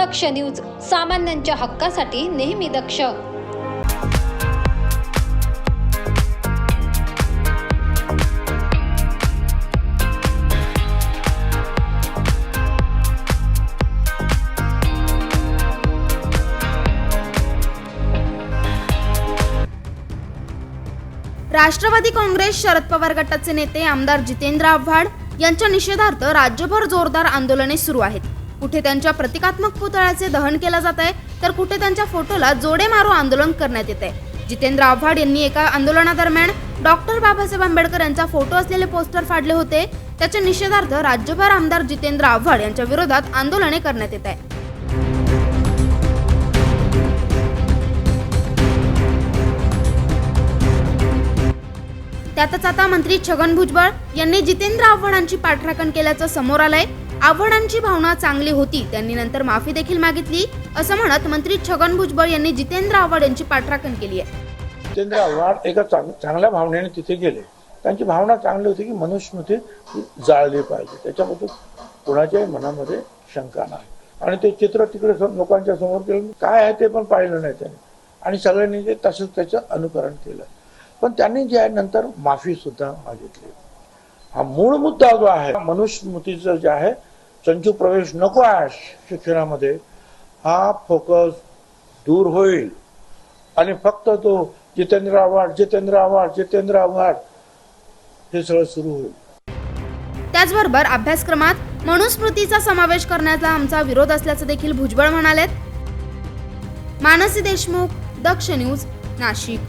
दक्ष news सामान्यांच्या हक्कासाठी नेहमी दक्ष. राष्ट्रवादी काँग्रेस शरद पवार गटाचे नेते आमदार जितेंद्र आव्हाड यांच्या निषेधार्थ राज्यभर जोरदार आंदोलने सुरू आहेत. कुठे त्यांच्या प्रतिकात्मक पुतळ्याचे दहन केलं जात आहे तर कुठे त्यांच्या फोटोला जोडे मारो आंदोलन करण्यात येत आहे. जितेंद्र आव्हाड यांनी एका आंदोलनादरम्यान डॉक्टर बाबासाहेब आंबेडकर यांचा फोटो असलेले पोस्टर फाडले होते. त्याच्या निषेधार्थ राज्यभर आमदार जितेंद्र आव्हाड यांच्या विरोधात आंदोलने करण्यात येत आहे. त्यातच आता मंत्री छगन भुजबळ यांनी जितेंद्र आव्हाडांची पाठराखण केल्याचं समोर आलंय. आव्हाडांची भावना चांगली होती. त्यांनी नंतर माफी देखील मागितली. असं म्हणत मंत्री छगन भुजबळ यांनी जितेंद्र आव्हाड यांची पाठराखण केली आहे. जितेंद्र आव्हाड एका चांग- चांगल्या भावनेने तिथे गेले. त्यांची भावना चांगली होती की मनुस्मृती जाळली पाहिजे. त्याच्याबद्दल कोणाच्याही मनामध्ये शंका नाही. आणि ते चित्र तिकडे लोकांच्या समोर केलं काय आहे ते पण पाहिलं नाही त्याने. आणि सगळ्यांनी ते तसंच त्याचं अनुकरण केलं. पण त्यांनी जे आहे नंतर माफी सुद्धा मागितली. हा मूळ मुद्दा जो आहे मनुस्मृतीचं जे आहे चंचू प्रवेश नको आहे शिक्षणामध्ये. हा फोकस दूर होईल. आणि फक्त तो जितेंद्र आव्हाड जितेंद्र आव्हाड जितेंद्र आव्हाड हे सगळं सुरू होईल. त्याचबरोबर अभ्यासक्रमात मनुस्मृतीचा समावेश करण्याचा आमचा विरोध असल्याचं देखील भुजबळ म्हणालेत. मानसी देशमुख दक्ष न्यूज नाशिक.